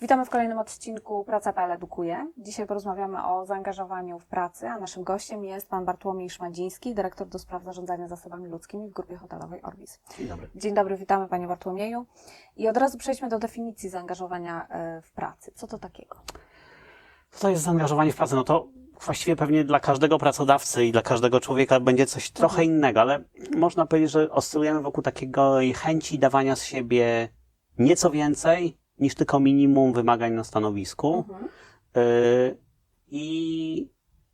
Witamy w kolejnym odcinku Praca.pl edukuje. Dzisiaj porozmawiamy o zaangażowaniu w pracy, a naszym gościem jest pan Bartłomiej Szmadziński, dyrektor do spraw zarządzania zasobami ludzkimi w grupie hotelowej Orbis. Dzień dobry. Dzień dobry, witamy panie Bartłomieju. I od razu przejdźmy do definicji zaangażowania e, w pracy. Co to takiego? Co to jest zaangażowanie w pracę? No to właściwie pewnie dla każdego pracodawcy i dla każdego człowieka będzie coś trochę innego, ale można powiedzieć, że oscylujemy wokół takiego chęci dawania z siebie nieco więcej niż tylko minimum wymagań na stanowisku. Mhm. Yy, I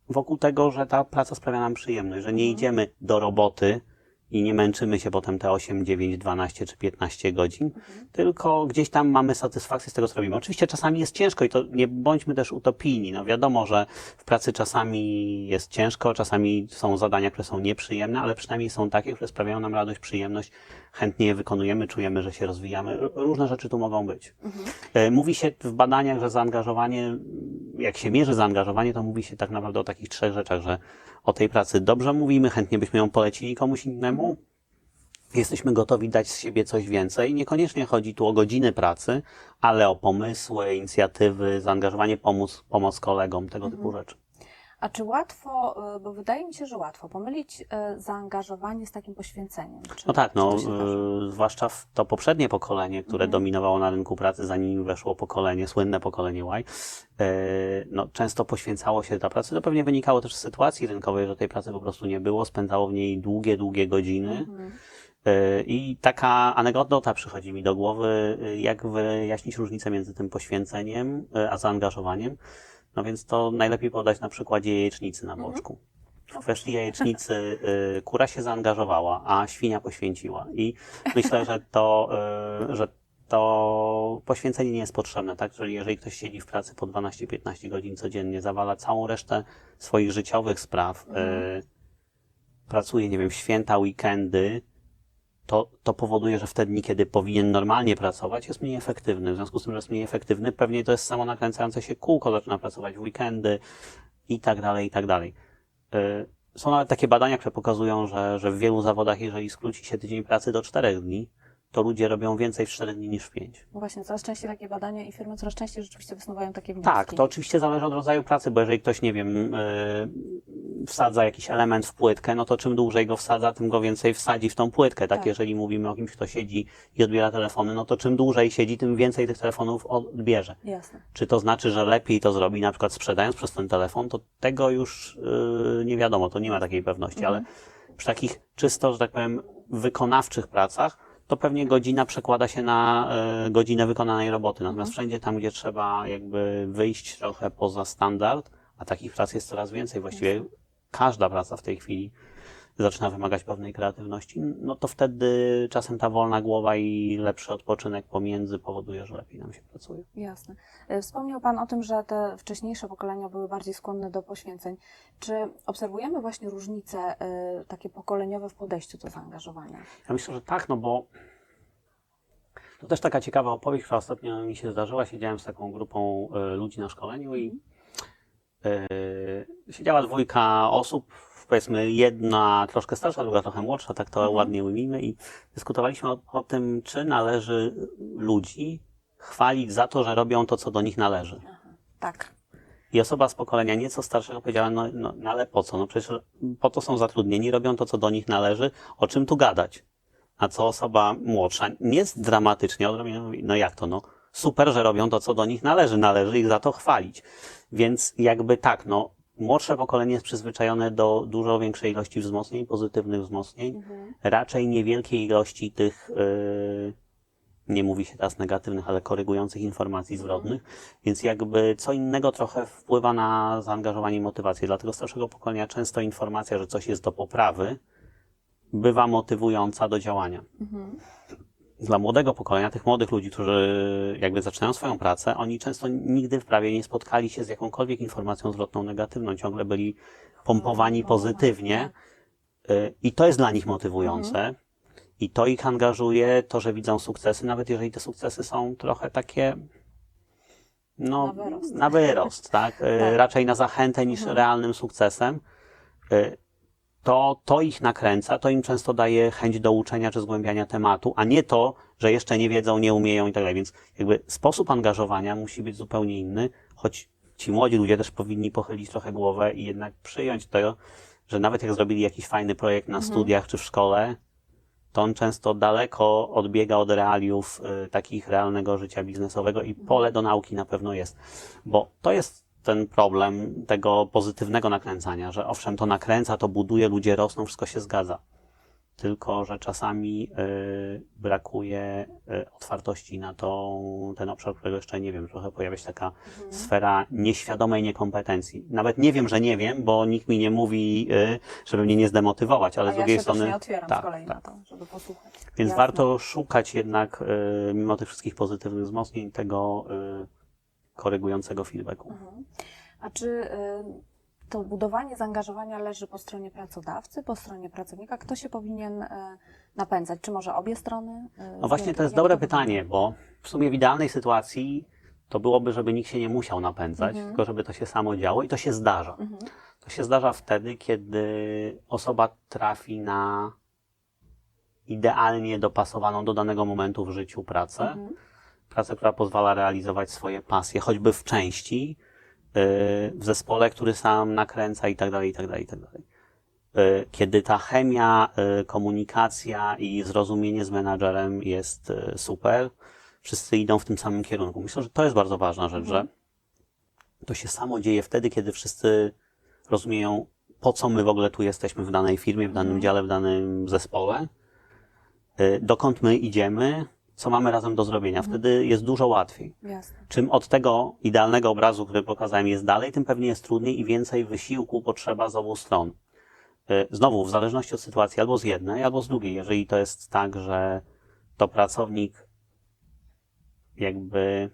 wokół tego, że ta praca sprawia nam przyjemność, że nie Mhm. idziemy do roboty i nie męczymy się potem te 8, 9, 12 czy 15 godzin, Mhm. tylko gdzieś tam mamy satysfakcję z tego, co robimy. Oczywiście czasami jest ciężko i to nie bądźmy też utopijni. No wiadomo, że w pracy czasami jest ciężko, czasami są zadania, które są nieprzyjemne, ale przynajmniej są takie, które sprawiają nam radość, przyjemność, chętnie je wykonujemy, czujemy, że się rozwijamy. Różne rzeczy tu mogą być. Mhm. E, Mówi się w badaniach, że zaangażowanie, jak się mierzy zaangażowanie, to mówi się tak naprawdę o takich trzech rzeczach, że o tej pracy dobrze mówimy, chętnie byśmy ją polecili komuś innemu, jesteśmy gotowi dać z siebie coś więcej. Niekoniecznie chodzi tu o godziny pracy, ale o pomysły, inicjatywy, zaangażowanie, pomóc, pomoc kolegom, tego typu rzeczy. A czy łatwo, e, bo wydaje mi się, że łatwo pomylić e, zaangażowanie z takim poświęceniem? Czy, No tak, no, y, zwłaszcza w to poprzednie pokolenie, które Mhm. dominowało na rynku pracy, zanim weszło pokolenie, słynne pokolenie Y, no, często poświęcało się dla pracy. To pewnie wynikało też z sytuacji rynkowej, że tej pracy po prostu nie było, spędzało w niej długie, długie godziny. Mhm. I taka anegdota przychodzi mi do głowy, jak wyjaśnić różnicę między tym poświęceniem a zaangażowaniem. No więc to najlepiej podać na przykładzie jajecznicy na Mhm. boczku. W kwestii jajecznicy y, kura się zaangażowała, a świnia poświęciła. I myślę, że to, y, że to poświęcenie nie jest potrzebne, tak? Czyli jeżeli ktoś siedzi w pracy po 12-15 godzin codziennie, zawala całą resztę swoich życiowych spraw, Mhm. y, pracuje, nie wiem, w święta, weekendy, to, to powoduje, że w te dni, kiedy powinien normalnie pracować, jest mniej efektywny. W związku z tym, że jest mniej efektywny, pewnie to jest samo nakręcające się kółko, zaczyna pracować w weekendy i tak dalej, i tak dalej. Y, Są nawet takie badania, które pokazują, że, że w wielu zawodach, jeżeli skróci się tydzień pracy do czterech dni, to ludzie robią więcej w 4 dni niż w 5. No właśnie, coraz częściej takie badania i firmy coraz częściej rzeczywiście wysuwają takie wnioski. Tak, to oczywiście zależy od rodzaju pracy, bo jeżeli ktoś, nie wiem, yy, wsadza jakiś element w płytkę, no to czym dłużej go wsadza, tym go więcej wsadzi w tą płytkę, tak? Tak. Jeżeli mówimy o kimś, kto siedzi i odbiera telefony, no to czym dłużej siedzi, tym więcej tych telefonów odbierze. Jasne. Czy to znaczy, że lepiej to zrobi, na przykład sprzedając przez ten telefon, to tego już yy, nie wiadomo, to nie ma takiej pewności, Mhm. ale przy takich czysto, że tak powiem, wykonawczych pracach, to pewnie godzina przekłada się na e, godzinę wykonanej roboty. Natomiast Mhm. wszędzie tam, gdzie trzeba jakby wyjść trochę poza standard, a takich prac jest coraz więcej, właściwie każda praca w tej chwili zaczyna wymagać pewnej kreatywności, no to wtedy czasem ta wolna głowa i lepszy odpoczynek pomiędzy powoduje, że lepiej nam się pracuje. Jasne. E, Wspomniał Pan o tym, że te wcześniejsze pokolenia były bardziej skłonne do poświęceń. Czy obserwujemy właśnie różnice e, takie pokoleniowe w podejściu do zaangażowania? Ja myślę, że tak, no bo to też taka ciekawa opowieść, która ostatnio mi się zdarzyła. Siedziałem z taką grupą e, ludzi na szkoleniu i e, siedziała dwójka osób, powiedzmy jedna troszkę starsza, druga trochę młodsza, tak to Mhm. ładnie ujmijmy i dyskutowaliśmy o, o tym, czy należy ludzi chwalić za to, że robią to, co do nich należy. Tak. I osoba z pokolenia nieco starszego powiedziała, no, no, no ale po co? No przecież po to są zatrudnieni, robią to, co do nich należy, o czym tu gadać? A co osoba młodsza, nie jest dramatycznie, odrobinę mówi, no jak to, no super, że robią to, co do nich należy, należy ich za to chwalić. Więc jakby tak, no młodsze pokolenie jest przyzwyczajone do dużo większej ilości wzmocnień, pozytywnych wzmocnień, Mhm. raczej niewielkiej ilości tych, yy, nie mówi się teraz negatywnych, ale korygujących informacji zwrotnych, więc jakby co innego trochę wpływa na zaangażowanie i motywację. Dla tego starszego pokolenia często informacja, że coś jest do poprawy, bywa motywująca do działania. Mhm. Dla młodego pokolenia, tych młodych ludzi, którzy jakby zaczynają swoją pracę, oni często nigdy w prawie nie spotkali się z jakąkolwiek informacją zwrotną negatywną, ciągle byli pompowani pozytywnie. Y, I to jest dla nich motywujące. I to ich angażuje, to, że widzą sukcesy, nawet jeżeli te sukcesy są trochę takie, no, Na wyrost. na wyrost, tak? Y, Tak. Raczej na zachętę niż Mhm. realnym sukcesem. To, to ich nakręca, to im często daje chęć do uczenia czy zgłębiania tematu, a nie to, że jeszcze nie wiedzą, nie umieją i tak dalej. Więc jakby sposób angażowania musi być zupełnie inny, choć ci młodzi ludzie też powinni pochylić trochę głowę i jednak przyjąć to, że nawet jak zrobili jakiś fajny projekt na studiach czy w szkole, to on często daleko odbiega od realiów y, takich realnego życia biznesowego i pole do nauki na pewno jest. Bo to jest ten problem tego pozytywnego nakręcania, że owszem, to nakręca, to buduje, ludzie rosną, wszystko się zgadza. Tylko, że czasami y, brakuje y, otwartości na tą, ten obszar, którego jeszcze nie wiem. Trochę pojawia się taka sfera nieświadomej niekompetencji. Nawet nie wiem, że nie wiem, bo nikt mi nie mówi, y, żeby mnie nie zdemotywować, ale A z ja drugiej się strony. też nie otwieram tak, z kolei tak. na to, żeby posłuchać. Więc Jasne. warto szukać jednak, y, mimo tych wszystkich pozytywnych wzmocnień, tego y, korygującego feedbacku. Mhm. A czy y, to budowanie zaangażowania leży po stronie pracodawcy, po stronie pracownika? Kto się powinien y, napędzać? Czy może obie strony? y, No właśnie, to jest dobre pytanie, bo w sumie w idealnej sytuacji to byłoby, żeby nikt się nie musiał napędzać, Mhm. tylko żeby to się samo działo i to się zdarza. Mhm. To się zdarza wtedy, kiedy osoba trafi na idealnie dopasowaną do danego momentu w życiu pracę. Mhm. Pracę, która pozwala realizować swoje pasje, choćby w części, yy, w zespole, który sam nakręca i tak dalej, i tak dalej, i tak dalej. Yy, Kiedy ta chemia, yy, komunikacja i zrozumienie z menadżerem jest super, wszyscy idą w tym samym kierunku. Myślę, że to jest bardzo ważna rzecz, że to się samo dzieje wtedy, kiedy wszyscy rozumieją, po co my w ogóle tu jesteśmy w danej firmie, w danym dziale, w danym zespole, dokąd my idziemy, co mamy razem do zrobienia. Wtedy jest dużo łatwiej. Jasne. Czym od tego idealnego obrazu, który pokazałem, jest dalej, tym pewnie jest trudniej i więcej wysiłku potrzeba z obu stron. Y, Znowu, w zależności od sytuacji, albo z jednej, albo z drugiej. Jeżeli to jest tak, że to pracownik jakby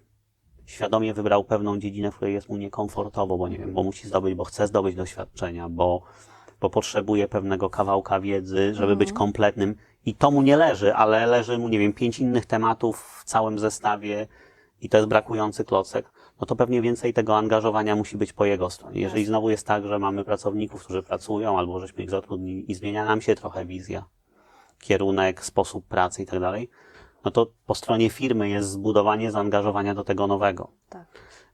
świadomie wybrał pewną dziedzinę, w której jest mu niekomfortowo, bo nie wiem, bo musi zdobyć, bo chce zdobyć doświadczenia, bo, bo potrzebuje pewnego kawałka wiedzy, żeby być kompletnym i to mu nie leży, ale leży mu, nie wiem, pięć innych tematów w całym zestawie i to jest brakujący klocek, no to pewnie więcej tego angażowania musi być po jego stronie. Jeżeli znowu jest tak, że mamy pracowników, którzy pracują, albo żeśmy ich zatrudnili i zmienia nam się trochę wizja, kierunek, sposób pracy i tak dalej, no to po stronie firmy jest zbudowanie zaangażowania do tego nowego. Tak.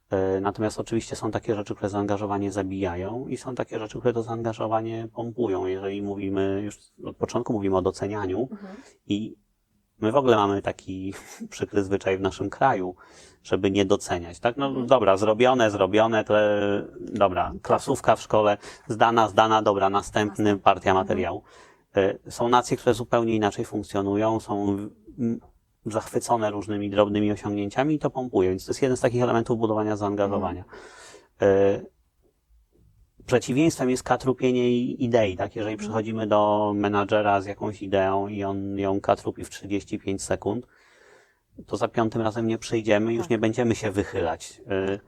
E, Natomiast oczywiście są takie rzeczy, które zaangażowanie zabijają i są takie rzeczy, które to zaangażowanie pompują. Jeżeli mówimy, już od początku mówimy o docenianiu Mhm. i my w ogóle mamy taki przykry zwyczaj w naszym kraju, żeby nie doceniać, tak? No dobra, zrobione, zrobione, to dobra, klasówka w szkole, zdana, zdana, dobra, następny, partia materiału. E, Są nacje, które zupełnie inaczej funkcjonują, są zachwycone różnymi drobnymi osiągnięciami i to pompuje, więc to jest jeden z takich elementów budowania zaangażowania. E, Przeciwieństwem jest katrupienie idei, tak? Jeżeli przychodzimy do menadżera z jakąś ideą i on ją katrupi w 35 sekund, to za piątym razem nie przyjdziemy, już nie będziemy się wychylać. Y,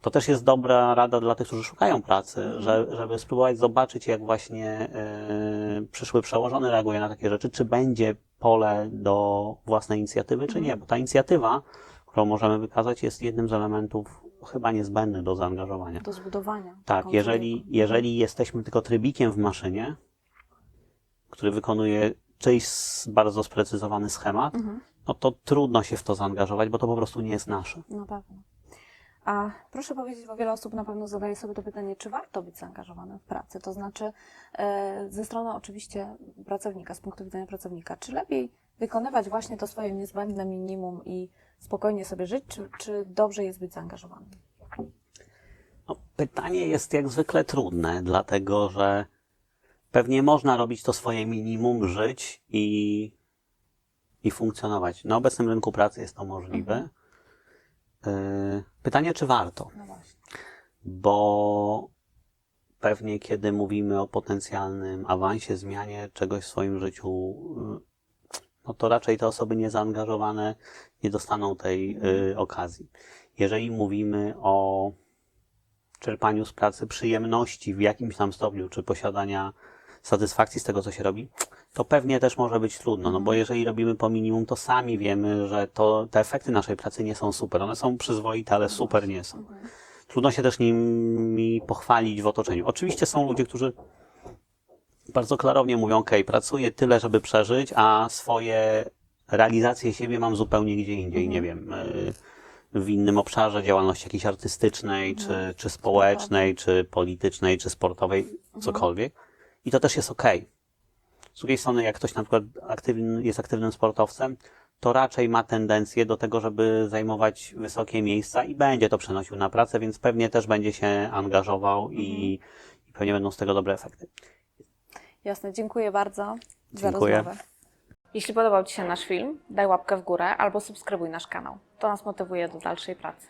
To też jest dobra rada dla tych, którzy szukają pracy, że, żeby spróbować zobaczyć, jak właśnie y, przyszły przełożony reaguje na takie rzeczy, czy będzie pole do własnej inicjatywy, czy nie, bo ta inicjatywa, którą możemy wykazać, jest jednym z elementów chyba niezbędnych do zaangażowania. Do zbudowania. Tak, jeżeli, jeżeli jesteśmy tylko trybikiem w maszynie, który wykonuje czyjś bardzo sprecyzowany schemat, Mhm. no to trudno się w to zaangażować, bo to po prostu nie jest nasze. Na pewno. A proszę powiedzieć, bo wiele osób na pewno zadaje sobie to pytanie, czy warto być zaangażowanym w pracę? To znaczy, e, ze strony oczywiście pracownika, z punktu widzenia pracownika, czy lepiej wykonywać właśnie to swoje niezbędne minimum i spokojnie sobie żyć, czy, czy dobrze jest być zaangażowanym? No, pytanie jest jak zwykle trudne, dlatego że pewnie można robić to swoje minimum, żyć i, i funkcjonować. Na obecnym rynku pracy jest to możliwe. Y, Pytanie, czy warto? No właśnie. bo pewnie kiedy mówimy o potencjalnym awansie, zmianie czegoś w swoim życiu, y, no to raczej te osoby niezaangażowane nie dostaną tej y, okazji. Jeżeli mówimy o czerpaniu z pracy przyjemności w jakimś tam stopniu, czy posiadania satysfakcji z tego, co się robi, to pewnie też może być trudno, no bo jeżeli robimy po minimum, to sami wiemy, że to, te efekty naszej pracy nie są super. One są przyzwoite, ale super nie są. Trudno się też nimi pochwalić w otoczeniu. Oczywiście są ludzie, którzy bardzo klarownie mówią, ok, pracuję tyle, żeby przeżyć, a swoje realizacje siebie mam zupełnie gdzie indziej, nie wiem, y, w innym obszarze działalności jakiejś artystycznej, czy, czy społecznej, czy politycznej, czy sportowej, cokolwiek. I to też jest ok. Z drugiej strony, jak ktoś na przykład aktywny, jest aktywnym sportowcem, to raczej ma tendencję do tego, żeby zajmować wysokie miejsca i będzie to przenosił na pracę, więc pewnie też będzie się angażował i, i pewnie będą z tego dobre efekty. Jasne, dziękuję bardzo Dziękuję. za rozmowę. Jeśli podobał Ci się nasz film, daj łapkę w górę albo subskrybuj nasz kanał. To nas motywuje do dalszej pracy.